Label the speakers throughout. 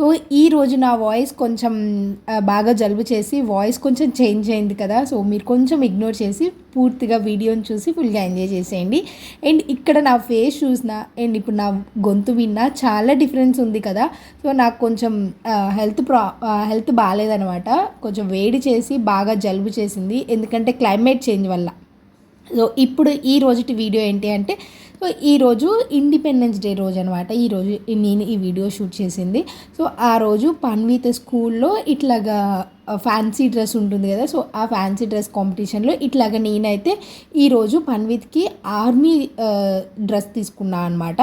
Speaker 1: So ఈ రోజు నా వాయిస్ కొంచెం బాగా జలుబు చేసి వాయిస్ కొంచెం చేంజ్ అయింది కదా. సో మీరు కొంచెం ఇగ్నోర్ చేసి పూర్తిగా వీడియోని చూసి ఫుల్గా ఎంజాయ్ చేసేయండి. అండ్ ఇక్కడ నా ఫేస్ చూసిన అండ్ ఇప్పుడు నా గొంతు విన్నా చాలా డిఫరెన్స్ ఉంది కదా. సో నాకు కొంచెం హెల్త్ ప్రా హెల్త్ బాగాలేదనమాట కొంచెం వేడి చేసి బాగా జలుబు చేసింది. ఎందుకంటే క్లైమేట్ చేంజ్ వల్ల. సో ఇప్పుడు ఈ రోజుటి వీడియో ఏంటి అంటే సో ఈరోజు ఇండిపెండెన్స్ డే రోజు అనమాట ఈరోజు నేను ఈ వీడియో షూట్ చేసింది. సో ఆ రోజు పన్వీత స్కూల్లో ఇట్లాగా ఫ్యాన్సీ డ్రెస్ ఉంటుంది కదా. సో ఆ ఫ్యాన్సీ డ్రెస్ కాంపిటీషన్లో ఇట్లాగా నేనైతే ఈరోజు పన్వీత్కి ఆర్మీ డ్రెస్ తీసుకున్నా అనమాట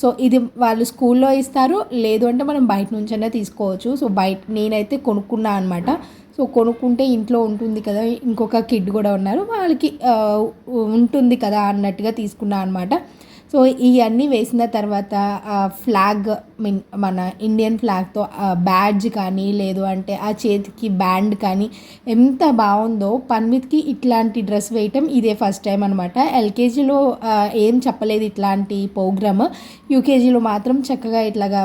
Speaker 1: సో ఇది వాళ్ళు స్కూల్లో ఇస్తారు. లేదు అంటే మనం బయట నుంచైనా తీసుకోవచ్చు. సో బయట నేనైతే కొనుక్కున్నా అనమాట సో కొనుక్కుంటే ఇంట్లో ఉంటుంది కదా ఇంకొక కిడ్ కూడా ఉన్నారు వాళ్ళకి ఉంటుంది కదా అన్నట్టుగా తీసుకున్నా అనమాట సో ఇవన్నీ వేసిన తర్వాత ఫ్లాగ్ మీన్ మన ఇండియన్ ఫ్లాగ్తో బ్యాడ్జ్ కానీ లేదు అంటే ఆ చేతికి బ్యాండ్ కానీ ఎంత బాగుందో పన్మిత్కి ఇట్లాంటి డ్రెస్ వేయటం ఇదే ఫస్ట్ టైం అనమాట ఎల్కేజీలో ఏం చెప్పలేదు ఇట్లాంటి ప్రోగ్రామ్. యూకేజీలో మాత్రం చక్కగా ఇట్లాగా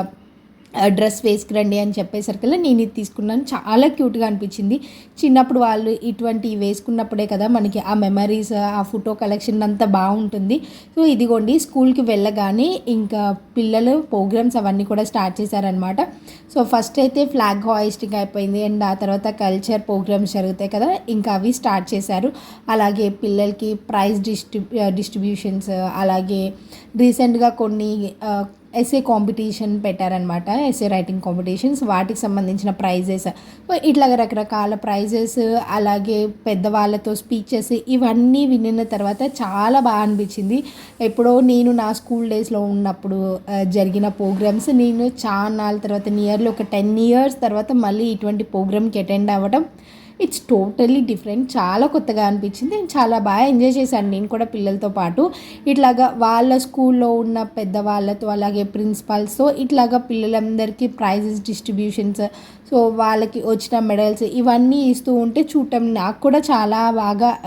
Speaker 1: డ్రెస్ వేసుకురండి అని చెప్పేసరికల్లా నేను ఇది తీసుకున్నాను. చాలా క్యూట్గా అనిపించింది. చిన్నప్పుడు వాళ్ళు ఇటువంటి వేసుకున్నప్పుడే కదా మనకి ఆ మెమరీస్ ఆ ఫోటో కలెక్షన్ అంతా బాగుంటుంది. సో ఇదిగోండి స్కూల్కి వెళ్ళగానే ఇంకా పిల్లలు ప్రోగ్రామ్స్ అవన్నీ కూడా స్టార్ట్ చేశారనమాట సో ఫస్ట్ అయితే ఫ్లాగ్ హాయిస్టింగ్ అయిపోయింది. అండ్ ఆ తర్వాత కల్చర్ ప్రోగ్రామ్స్ జరుగుతాయి కదా ఇంకా అవి స్టార్ట్ చేశారు. అలాగే పిల్లలకి ప్రైజ్ డిస్ట్రిబ్యూ డిస్ట్రిబ్యూషన్స్ అలాగే రీసెంట్గా కొన్ని ఎస్ఏ కాంపిటీషన్ పెట్టారనమాట ఎస్ఏ రైటింగ్ కాంపిటీషన్స్ వాటికి సంబంధించిన ప్రైజెస్ ఇట్లాగ రకరకాల ప్రైజెస్ అలాగే పెద్దవాళ్ళతో స్పీచెస్ ఇవన్నీ వినిన తర్వాత చాలా బాగా అనిపించింది. ఎప్పుడో నేను నా స్కూల్ డేస్లో ఉన్నప్పుడు జరిగిన ప్రోగ్రామ్స్ నేను చాలా తర్వాత నియర్లీ ఒక టెన్ ఇయర్స్ తర్వాత మళ్ళీ ఇటువంటి ప్రోగ్రామ్కి అటెండ్ అవ్వడం ఇట్స్ టోటల్లీ డిఫరెంట్ చాలా కొత్తగా అనిపించింది. నేను చాలా బాగా ఎంజాయ్ చేశాను. నేను కూడా పిల్లలతో పాటు. ఇట్లాగా వాళ్ళ స్కూల్లో ఉన్న పెద్దవాళ్ళతో అలాగే ప్రిన్సిపాల్స్తో ఇట్లాగా పిల్లలందరికీ ప్రైజెస్ డిస్ట్రిబ్యూషన్స్ సో వాళ్ళకి వచ్చిన మెడల్స్ ఇవన్నీ ఇస్తూ ఉంటే చూడటం నాకు కూడా చాలా బాగా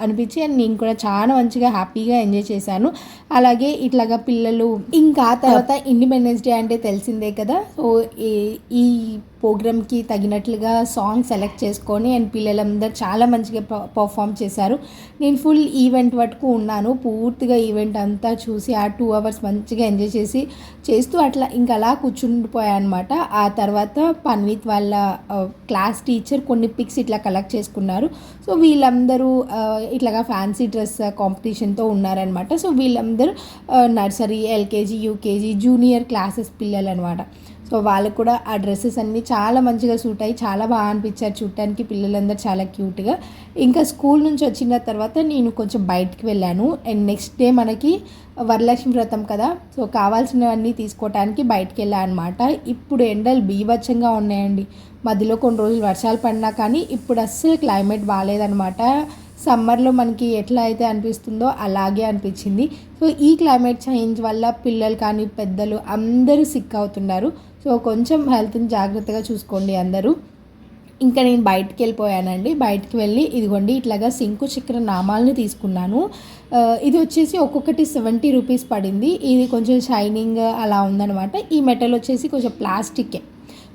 Speaker 1: అనిపించి అండ్ నేను కూడా చాలా మంచిగా హ్యాపీగా ఎంజాయ్ చేశాను. అలాగే ఇట్లాగా పిల్లలు ఇంకా తర్వాత ఇండిపెండెన్స్ డే అంటే తెలిసిందే కదా. సో ఈ- ఈ ప్రోగ్రామ్కి తగినట్లుగా సాంగ్ సెలెక్ట్ చేసుకొని అండ్ పిల్లలందరూ చాలా మంచిగా పర్ఫామ్ చేశారు. నేను ఫుల్ ఈవెంట్ వరకు ఉన్నాను. పూర్తిగా ఈవెంట్ అంతా చూసి ఆ టూ అవర్స్ మంచిగా ఎంజాయ్ చేసి చేస్తూ అట్లా ఇంకా అలా కూర్చుండిపోయా అనమాట ఆ తర్వాత పన్విత్ వాళ్ళ క్లాస్ టీచర్ కొన్ని పిక్స్ ఇట్లా కలెక్ట్ చేసుకున్నారు. సో వీళ్ళందరూ ఇట్లాగా ఫ్యాన్సీ డ్రెస్ కాంపిటీషన్తో ఉన్నారనమాట సో వీళ్ళందరూ nursery LKG UKG junior classes పిల్లలు అనమాట సో వాళ్ళకు కూడా ఆ డ్రెస్సెస్ అన్నీ చాలా మంచిగా సూట్ అయ్యి చాలా బాగా అనిపించారు. చూడటానికి పిల్లలందరూ చాలా క్యూట్గా. ఇంకా స్కూల్ నుంచి వచ్చిన తర్వాత నేను కొంచెం బయటికి వెళ్ళాను. అండ్ నెక్స్ట్ డే మనకి వరలక్ష్మి వ్రతం కదా. సో కావాల్సినవన్నీ తీసుకోవటానికి బయటికి వెళ్ళాను అనమాట ఇప్పుడు ఎండలు బీభత్సంగా ఉన్నాయండి. మధ్యలో కొన్ని రోజులు వర్షాలు పడినా కానీ ఇప్పుడు అస్సలు క్లైమేట్ బాగాలేదనమాట సమ్మర్లో మనకి ఎట్లా అయితే అనిపిస్తుందో అలాగే అనిపించింది. సో ఈ క్లైమేట్ చేంజ్ వల్ల పిల్లలు కానీ పెద్దలు అందరూ సిక్ అవుతున్నారు. సో కొంచెం హెల్త్ని జాగ్రత్తగా చూసుకోండి అందరూ. ఇంకా నేను బయటికి వెళ్ళిపోయానండి. బయటికి వెళ్ళి ఇదిగోండి ఇట్లాగా సింకు చక్ర నామాలని తీసుకున్నాను. ఇది వచ్చేసి ఒక్కొక్కటి సెవెంటీ రూపీస్ పడింది. ఇది కొంచెం షైనింగ్ అలా ఉందన్నమాట. ఈ మెటల్ వచ్చేసి కొంచెం ప్లాస్టికే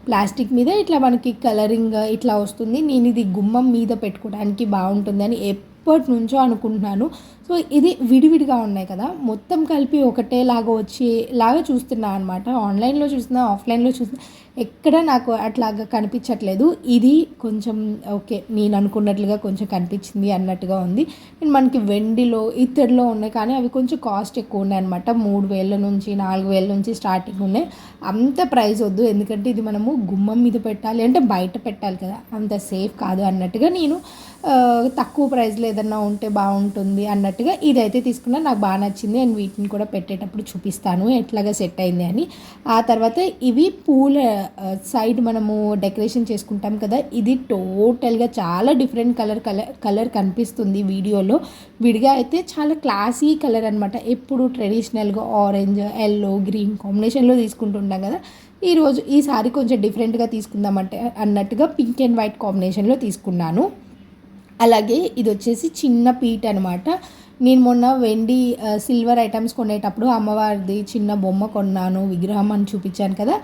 Speaker 1: ప్లాస్టిక్ మీద ఇట్లా మనకి కలరింగ్ ఇట్లా వస్తుంది. నేను ఇది గుమ్మం మీద పెట్టుకోవడానికి బాగుంటుందని ఎప్పటి నుంచో అనుకుంటున్నాను. సో ఇది విడివిడిగా ఉన్నాయి కదా. మొత్తం కలిపి ఒకటే లాగా వచ్చి లాగా చూస్తున్నా అనమాట ఆన్లైన్లో చూస్తున్నా ఆఫ్లైన్లో చూస్తున్నా ఎక్కడ నాకు అట్లాగా కనిపించట్లేదు. ఇది కొంచెం ఓకే నేను అనుకున్నట్లుగా కొంచెం కనిపించింది అన్నట్టుగా ఉంది. అండ్ మనకి వెండిలో ఇత్తడిలో ఉన్నాయి కానీ అవి కొంచెం కాస్ట్ ఎక్కువ ఉన్నాయి అనమాట మూడు వేల నుంచి నాలుగు వేల నుంచి స్టార్టింగ్ ఉన్నాయి. అంత ప్రైస్ వద్దు. ఎందుకంటే ఇది మనము గుమ్మం మీద పెట్టాలి. అంటే బయట పెట్టాలి కదా. అంత సేఫ్ కాదు అన్నట్టుగా నేను తక్కువ ప్రైస్లో ఏదన్నా ఉంటే బాగుంటుంది అన్నట్టుగా ఇదైతే తీసుకున్నా. నాకు బాగా నచ్చింది. అండ్ వీటిని కూడా పెట్టేటప్పుడు చూపిస్తాను. ఎట్లాగా సెట్ అయింది అని. ఆ తర్వాత ఇవి పూల సైడ్ మనము డెకరేషన్ చేసుకుంటాం కదా ఇది టోటల్గా చాలా డిఫరెంట్ కలర్ కలర్ కలర్ కనిపిస్తుంది వీడియోలో. విడిగా అయితే చాలా క్లాసీ కలర్ అనమాట ఎప్పుడు ట్రెడిషనల్గా ఆరెంజ్ ఎల్లో గ్రీన్ కాంబినేషన్లో తీసుకుంటుంటాం కదా. ఈరోజు ఈసారి కొంచెం డిఫరెంట్గా తీసుకుందామంటే అన్నట్టుగా పింక్ అండ్ వైట్ కాంబినేషన్లో తీసుకున్నాను. అలాగే ఇది వచ్చేసి చిన్న పీట అనమాట నేను మొన్న వెండి సిల్వర్ ఐటమ్స్ కొనేటప్పుడు అమ్మవారిది చిన్న బొమ్మ కొన్నాను విగ్రహం అని చూపించాను కదా.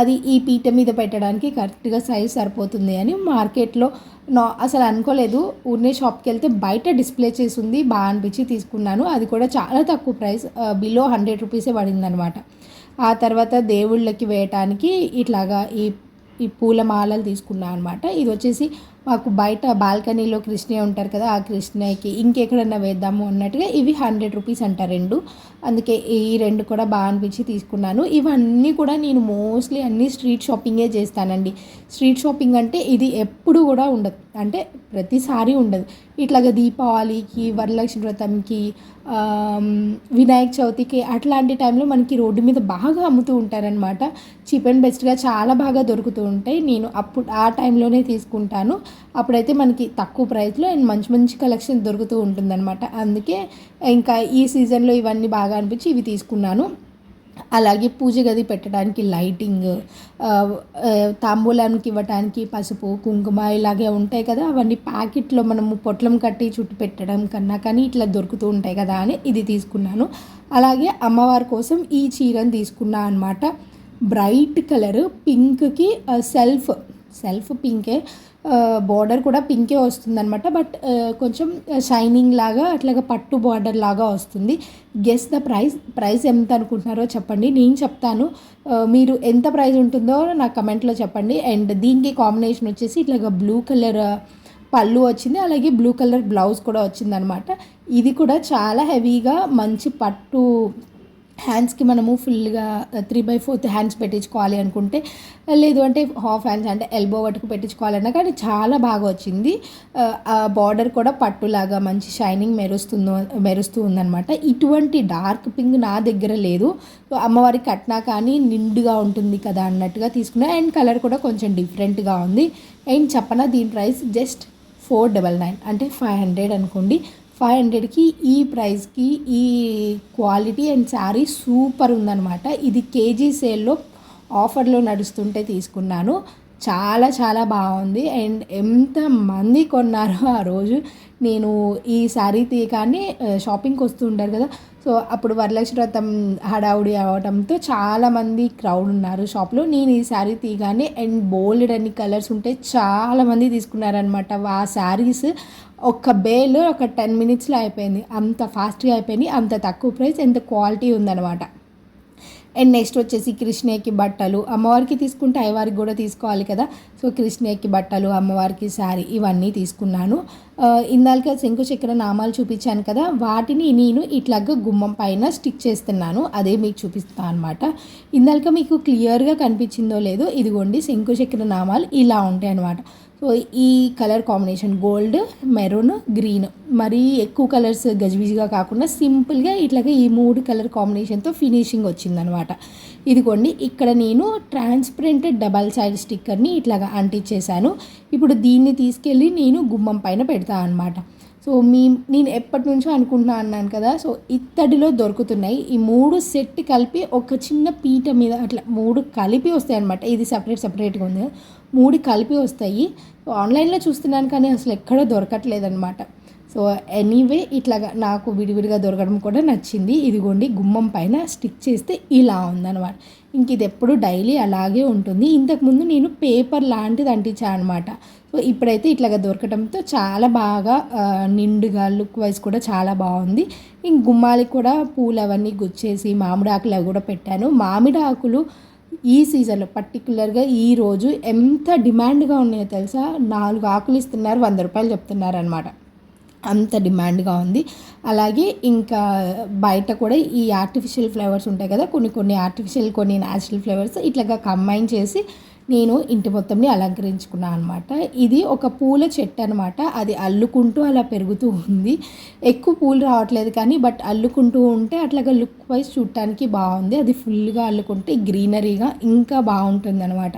Speaker 1: అది ఈ పీట మీద పెట్టడానికి కరెక్ట్గా సైజ్ సరిపోతుంది అని మార్కెట్లో నా అసలు అనుకోలేదు. ఊరినే షాప్కి వెళ్తే బయట డిస్ప్లే చేసి ఉంది బాగా అనిపించి తీసుకున్నాను. అది కూడా చాలా తక్కువ ప్రైస్ బిలో హండ్రెడ్ రూపీసే పడింది అనమాట ఆ తర్వాత దేవుళ్ళకి వేయటానికి ఇట్లాగా ఈ ఈ పూల మాలలు తీసుకున్నాను అనమాట ఇది వచ్చేసి మాకు బయట బాల్కనీలో కృష్ణయ్య ఉంటారు కదా ఆ కృష్ణయ్యకి ఇంకెక్కడన్నా వేద్దాము అన్నట్టుగా ఇవి హండ్రెడ్ రూపీస్ అంట రెండు. అందుకే ఈ రెండు కూడా బాగా అనిపించి తీసుకున్నాను. ఇవన్నీ కూడా నేను మోస్ట్లీ అన్నీ స్ట్రీట్ షాపింగే చేస్తానండి. స్ట్రీట్ షాపింగ్ అంటే ఇది ఎప్పుడు కూడా ఉండదు. అంటే ప్రతిసారి ఉండదు. ఇట్లాగ దీపావళికి వరలక్ష్మి వ్రతంకి వినాయక చవితికి అట్లాంటి టైంలో మనకి రోడ్డు మీద బాగా అమ్ముతూ ఉంటారనమాట చీప్ అండ్ బెస్ట్గా చాలా బాగా దొరుకుతూ ఉంటాయి. నేను అప్పుడు ఆ టైంలోనే తీసుకుంటాను. అప్పుడైతే మనకి తక్కువ ప్రైస్లో అండ్ మంచి మంచి కలెక్షన్ దొరుకుతూ ఉంటుందన్నమాట. అందుకే ఇంకా ఈ సీజన్లో ఇవన్నీ బాగా అనిపించి ఇవి తీసుకున్నాను. అలాగే పూజ గది పెట్టడానికి లైటింగ్ తాంబూలానికి ఇవ్వటానికి పసుపు కుంకుమ ఇలాగే ఉంటాయి కదా అవన్నీ ప్యాకెట్లో మనము పొట్లం కట్టి చుట్టు పెట్టడం కన్నా కానీ ఇట్లా దొరుకుతూ ఉంటాయి కదా అని ఇది తీసుకున్నాను. అలాగే అమ్మవారి కోసం ఈ చీరను తీసుకున్నా అనమాట బ్రైట్ కలర్ పింక్కి సెల్ఫ్ సెల్ఫ్ పింకే బార్డర్ కూడా పింకే వస్తుందన్నమాట. బట్ కొంచెం షైనింగ్ లాగా అట్లాగా పట్టు బార్డర్ లాగా వస్తుంది. గెస్ ద ప్రైస్ ప్రైస్ ఎంత అనుకుంటున్నారో చెప్పండి. నేను చెప్తాను. మీరు ఎంత ప్రైస్ ఉంటుందో నాకు కమెంట్లో చెప్పండి. అండ్ దీనికి కాంబినేషన్ వచ్చేసి ఇట్లాగా బ్లూ కలర్ పళ్ళు వచ్చింది. అలాగే బ్లూ కలర్ బ్లౌజ్ కూడా వచ్చిందనమాట ఇది కూడా చాలా హెవీగా మంచి పట్టు హ్యాండ్స్కి మనము ఫుల్గా త్రీ బై ఫోర్త్ హ్యాండ్స్ పెట్టించుకోవాలి అనుకుంటే uh, లేదు అంటే హాఫ్ హ్యాండ్స్ అంటే ఎల్బో వరకు పెట్టించుకోవాలన్నా కానీ చాలా బాగా వచ్చింది. Uh, ఆ, బార్డర్ కూడా పట్టులాగా మంచి షైనింగ్ మెరుస్తుందో మెరుస్తూ ఉందన్నమాట. ఇటువంటి డార్క్ పింక్ నా దగ్గర లేదు. అమ్మవారి అమ్మవారికి కట్నా కానీ నిండుగా ఉంటుంది కదా అన్నట్టుగా తీసుకున్నా. అండ్ కలర్ కూడా కొంచెం డిఫరెంట్గా ఉంది. అండ్ చెప్పనా దీని price just four double nine అంటే ఫైవ్ హండ్రెడ్ అనుకోండి. ఫైవ్ హండ్రెడ్కి ఈ ప్రైస్కి ఈ క్వాలిటీ అండ్ శారీ సూపర్ ఉందన్నమాట. ఇది కేజీ సేల్లో ఆఫర్లో నడుస్తుంటే తీసుకున్నాను. చాలా చాలా బాగుంది. అండ్ ఎంత మంది కొన్నారో ఆ రోజు నేను ఈ శారీ తీయగానే షాపింగ్కి వస్తూ ఉంటారు కదా. సో అప్పుడు వరలక్ష్మి వ్రతం హడావుడి అవడంతో చాలామంది క్రౌడ్ ఉన్నారు షాప్లో. నేను ఈ శారీ తీయగానే అండ్ బోల్డ్ అన్ని కలర్స్ ఉంటే చాలామంది తీసుకున్నారనమాట ఆ శారీస్ ఒక్క బేల్ ఒక టెన్ మినిట్స్లో అయిపోయింది. అంత ఫాస్ట్గా అయిపోయింది అంత తక్కువ ప్రైస్ ఎంత క్వాలిటీ ఉందన్నమాట. అండ్ నెక్స్ట్ వచ్చేసి కృష్ణయ్యకి బట్టలు. అమ్మవారికి తీసుకుంటే అయ్యవారికి కూడా తీసుకోవాలి కదా. సో కృష్ణయ్యకి బట్టలు అమ్మవారికి శారీ ఇవన్నీ తీసుకున్నాను. Uh, ఇందాక శంకు చక్ర నామాలు చూపించాను కదా. వాటిని నేను ఇట్లాగా గుమ్మం పైన స్టిక్ చేస్తున్నాను. అదే మీకు చూపిస్తాను అనమాట ఇందాక మీకు క్లియర్గా కనిపించిందో లేదో ఇదిగోండి శంకు చక్ర నామాలు ఇలా ఉంటాయి అనమాట ఈ colour combination gold maroon green. మరీ ఎక్కువ కలర్స్ గజిబిజిగా కాకుండా సింపుల్గా ఇట్లాగే ఈ మూడు కలర్ కాంబినేషన్తో ఫినిషింగ్ వచ్చిందనమాట. ఇదిగోండి ఇక్కడ నేను ట్రాన్స్పరెంట్ డబల్ సైడ్ స్టిక్కర్ని ఇట్లాగా అంటించేశాను ఇప్పుడు దీన్ని తీసుకెళ్ళి నేను గుమ్మం పైన పెడతా అనమాట. సో మీ నేను ఎప్పటి నుంచో అనుకుంటున్నా అన్నాను కదా సో ఇత్తడిలో దొరుకుతున్నాయి. ఈ మూడు సెట్ కలిపి ఒక చిన్న పీట మీద అట్లా మూడు కలిపి వస్తాయి అనమాట ఇది సపరేట్ సపరేట్గా ఉంది. మూడు కలిపి వస్తాయి. ఆన్లైన్లో చూస్తున్నాను కానీ అసలు ఎక్కడ దొరకట్లేదు అనమాట సో ఎనీవే ఇట్లాగా నాకు విడివిడిగా దొరకడం కూడా నచ్చింది. ఇదిగోండి గుమ్మం పైన స్టిక్ చేస్తే ఇలా ఉందన్నమాట. ఇంక ఇది ఎప్పుడు డైలీ అలాగే ఉంటుంది. ఇంతకుముందు నేను పేపర్ లాంటిది అంటించాను అనమాట సో ఇప్పుడైతే ఇట్లాగా దొరకడంతో చాలా బాగా నిండుగా లుక్ వైజ్ కూడా చాలా బాగుంది. ఇంక గుమ్మాలకి కూడా పూలు అవన్నీ గుచ్చేసి మామిడి ఆకులు అవి కూడా పెట్టాను. మామిడి ఆకులు ఈ సీజన్లో పర్టికులర్గా ఈ రోజు ఎంత డిమాండ్గా ఉన్నాయో తెలుసా? నాలుగు ఆకులు ఇస్తున్నారు వంద రూపాయలు చెప్తున్నారు అనమాట అంత డిమాండ్గా ఉంది. అలాగే ఇంకా బయట కూడా ఈ ఆర్టిఫిషియల్ ఫ్లేవర్స్ ఉంటాయి కదా కొన్ని కొన్ని ఆర్టిఫిషియల్ కొన్ని న్యాచురల్ ఫ్లేవర్స్ ఇట్లాగా కంబైన్ చేసి నేను ఇంటి మొత్తంని అలంకరించుకున్నాను అనమాట ఇది ఒక పూల చెట్టు అనమాట అది అల్లుకుంటూ అలా పెరుగుతూ ఉంది. ఎక్కువ పూలు రావట్లేదు కానీ బట్ అల్లుకుంటూ ఉంటే అట్లాగా లుక్ వైజ్ చూడటానికి బాగుంది. అది ఫుల్గా అల్లుకుంటే గ్రీనరీగా ఇంకా బాగుంటుంది అనమాట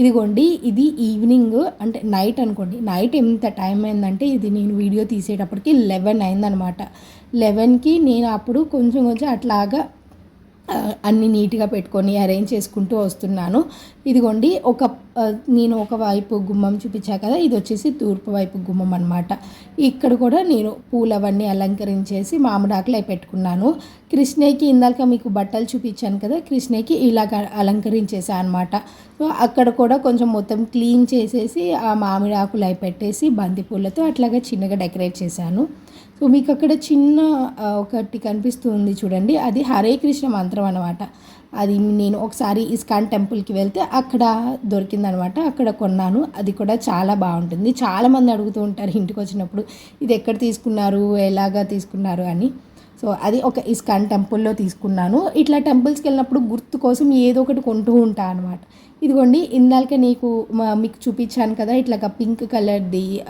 Speaker 1: ఇదిగోండి ఇది ఈవినింగ్ అంటే నైట్ అనుకోండి. నైట్ ఎంత టైం అయిందంటే ఇది నేను వీడియో తీసేటప్పటికి లెవెన్ అయిందనమాట లెవెన్కి నేను అప్పుడు కొంచెం కొంచెం అట్లాగా అన్ని నీట్గా పెట్టుకొని అరేంజ్ చేసుకుంటూ వస్తున్నాను. ఇదిగోండి ఒక నేను ఒక వైపు గుమ్మం చూపించా కదా ఇది వచ్చేసి తూర్పు వైపు గుమ్మం అనమాట ఇక్కడ కూడా నేను పూలవన్నీ అలంకరించేసి మామిడాకులు అవి పెట్టుకున్నాను. కృష్ణయ్యకి ఇందాక మీకు బట్టలు చూపించాను కదా కృష్ణయ్యకి ఇలా అలంకరించేసా అనమాట సో అక్కడ కూడా కొంచెం మొత్తం క్లీన్ చేసేసి ఆ మామిడాకులు అవి పెట్టేసి బంతి పూలతో అట్లాగా చిన్నగా డెకరేట్ చేశాను. సో మీకు అక్కడ చిన్న ఒకటి కనిపిస్తుంది చూడండి. అది హరే కృష్ణ మంత్రం అనమాట అది నేను ఒకసారి ఇస్కాన్ టెంపుల్కి వెళ్తే అక్కడ దొరికిందనమాట అక్కడ కొన్నాను. అది కూడా చాలా బాగుంటుంది. చాలామంది అడుగుతూ ఉంటారు ఇంటికి వచ్చినప్పుడు ఇది ఎక్కడ తీసుకున్నారు? ఎలాగా తీసుకున్నారు? అని. సో అది ఒక ఇస్కాన్ టెంపుల్లో తీసుకున్నాను. ఇట్లా టెంపుల్స్కి వెళ్ళినప్పుడు గుర్తు కోసం ఏదో ఒకటి కొంటూ ఉంటాను అనమాట ఇదిగోండి ఇందాక నీకు మా- మీకు చూపించాను కదా ఇట్లాగా పింక్ కలర్ది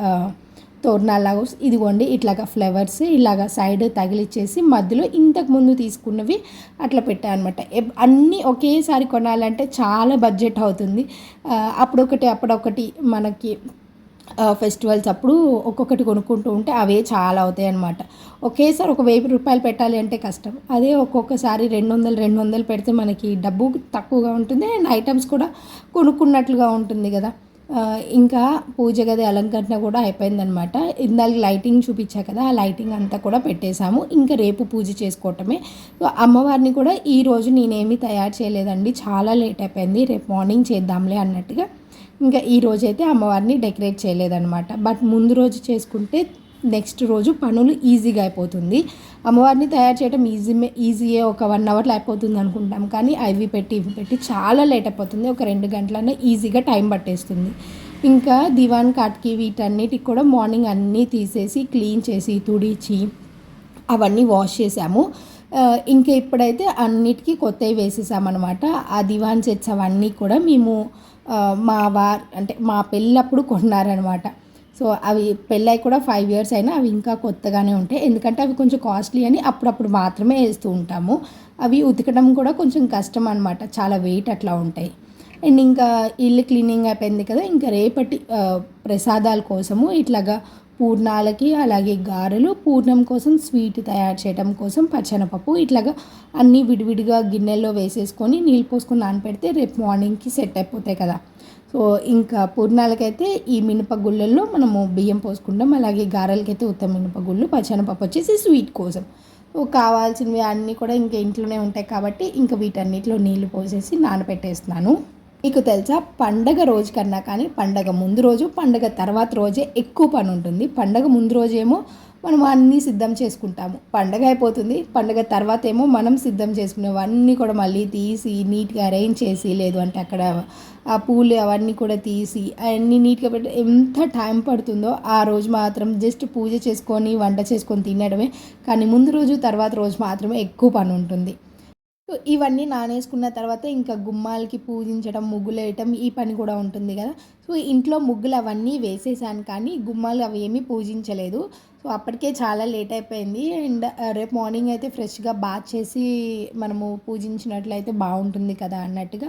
Speaker 1: తోరణాలాగా ఇదిగోండి ఇట్లాగా ఫ్లవర్స్ ఇలాగ సైడ్ తగిలిచ్చేసి మధ్యలో ఇంతకు ముందు తీసుకున్నవి అట్లా పెట్టాను అనమాట అన్నీ ఒకేసారి కొనాలంటే చాలా బడ్జెట్ అవుతుంది. అప్పుడొకటి అప్పుడొకటి మనకి ఫెస్టివల్స్ అప్పుడు ఒక్కొక్కటి కొనుక్కుంటూ ఉంటే అవే చాలా అవుతాయి అనమాట ఒకేసారి ఒక వెయ్యి రూపాయలు పెట్టాలి అంటే కష్టం. అదే ఒక్కొక్కసారి రెండు వందలు రెండు వందలు పెడితే మనకి డబ్బు తక్కువగా ఉంటుంది అండ్ ఐటమ్స్ కూడా కొనుక్కున్నట్లుగా ఉంటుంది కదా. ఇంకా పూజ గది అలంకరణ కూడా అయిపోయిందనమాట ఇందాక లైటింగ్ చూపించా కదా ఆ లైటింగ్ అంతా కూడా పెట్టేశాము. ఇంకా రేపు పూజ చేసుకోవటమే. సో అమ్మవారిని కూడా ఈ రోజు నేనేమీ తయారు చేయలేదండి. చాలా లేట్ అయిపోయింది. రేపు మార్నింగ్ చేద్దాంలే అన్నట్టుగా. ఇంకా ఈ రోజైతే అయితే అమ్మవారిని డెకరేట్ చేయలేదన్నమాట. బట్ ముందు రోజు చేసుకుంటే నెక్స్ట్ రోజు పనులు ఈజీగా అయిపోతుంది. అమ్మవారిని తయారు చేయడం ఈజీ ఈజీయే ఒక వన్ అవర్లో అయిపోతుంది అనుకుంటాం. కానీ అవి పెట్టి ఇవి పెట్టి చాలా లేట్ అయిపోతుంది. ఒక రెండు గంటలనే ఈజీగా టైం పట్టేస్తుంది. ఇంకా దివాన్ కాట్కి వీటన్నిటికి కూడా మార్నింగ్ అన్నీ తీసేసి క్లీన్ చేసి తుడిచి అవన్నీ వాష్ చేసాము ఇంకా ఇప్పుడైతే అన్నిటికీ కొత్తవి వేసేసామన్నమాట. ఆ దివాన్ సెట్స్ అవన్నీ కూడా మేము మా వార్ అంటే మా పెళ్ళప్పుడు కొన్నారనమాట సో అవి పెళ్ళై కూడా ఫైవ్ ఇయర్స్ అయినా అవి ఇంకా కొత్తగానే ఉంటాయి. ఎందుకంటే అవి కొంచెం కాస్ట్లీ అని అప్పుడప్పుడు మాత్రమే వేస్తూ ఉంటాము. అవి ఉతకడం కూడా కొంచెం కష్టం అనమాట చాలా వెయిట్ అట్లా ఉంటాయి. అండ్ ఇంకా ఇల్లు క్లీనింగ్ అయిపోయింది కదా ఇంకా రేపటి ప్రసాదాల కోసము ఇట్లాగా పూర్ణాలకి అలాగే గారెలు పూర్ణం కోసం స్వీట్ తయారు చేయడం కోసం పచ్చనపప్పు ఇట్లాగా అన్నీ విడివిడిగా గిన్నెల్లో వేసేసుకొని నీళ్ళు పోసుకొని నానపెడితే రేపు మార్నింగ్కి సెట్ అయిపోతాయి కదా. సో ఇంకా పూర్ణాలకైతే ఈ మినపగుళ్ళల్లో మనము బియ్యం పోసుకుంటాం. అలాగే గారెలకైతే ఉత్తమ మినపగుళ్ళు పచ్చనపప్పు వచ్చేసి స్వీట్ కోసం. సో కావాల్సినవి అన్నీ కూడా ఇంకా ఇంట్లోనే ఉంటాయి కాబట్టి ఇంకా వీటన్నిటిలో నీళ్ళు పోసేసి నానబెట్టేస్తున్నాను మీకు తెలుసా పండగ రోజు కన్నా కానీ పండగ ముందు రోజు పండగ తర్వాత రోజే ఎక్కువ పని ఉంటుంది. పండగ ముందు రోజేమో మనం అన్నీ సిద్ధం చేసుకుంటాము. పండగ అయిపోతుంది. పండగ తర్వాత ఏమో మనం సిద్ధం చేసుకునేవన్నీ కూడా మళ్ళీ తీసి నీట్గా అరేంజ్ చేసి లేదు అంటే అక్కడ ఆ పూలు అవన్నీ కూడా తీసి అవన్నీ నీట్గా పెట్టి ఎంత టైం పడుతుందో ఆ రోజు మాత్రం జస్ట్ పూజ చేసుకొని వంట చేసుకొని తినడమే. కానీ ముందు రోజు తర్వాత రోజు మాత్రమే ఎక్కువ పని ఉంటుంది. సో ఇవన్నీ నానేసుకున్న తర్వాత ఇంకా గుమ్మాలకి పూజించడం ముగ్గులేయటం ఈ పని కూడా ఉంటుంది కదా. సో ఇంట్లో ముగ్గులు అవన్నీ వేసేసాను కానీ గుమ్మాలు అవి ఏమీ పూజించలేదు. సో అప్పటికే చాలా లేట్ అయిపోయింది. అండ్ రేపు మార్నింగ్ అయితే ఫ్రెష్గా బాత్ చేసి మనము పూజించినట్లయితే బాగుంటుంది కదా అన్నట్టుగా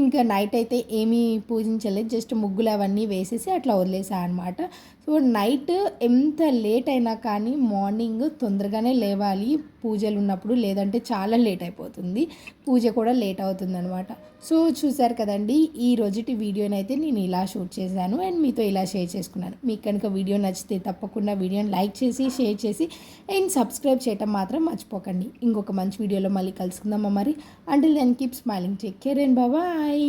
Speaker 1: ఇంకా నైట్ అయితే ఏమీ పూజించలేదు. జస్ట్ ముగ్గులు అవన్నీ వేసేసి అట్లా వదిలేసా అనమాట సో నైట్ ఎంత లేట్ అయినా కానీ మార్నింగ్ తొందరగానే లేవాలి. పూజలు ఉన్నప్పుడు లేదంటే చాలా లేట్ అయిపోతుంది. పూజ కూడా లేట్ అవుతుంది అనమాట సో చూసారు కదండి ఈ రోజుటి వీడియోనైతే నేను ఇలా షూట్ చేశాను అండ్ మీతో ఇలా షేర్ చేసుకున్నాను. మీకు కనుక వీడియో నచ్చితే తప్పకుండా వీడియోని లైక్ చేసి షేర్ చేసి అండ్ సబ్స్క్రైబ్ చేయటం మాత్రం మర్చిపోకండి. ఇంకొక మంచి వీడియోలో మళ్ళీ కలుసుకుందామా మరి? Until then keep smiling take care and bye bye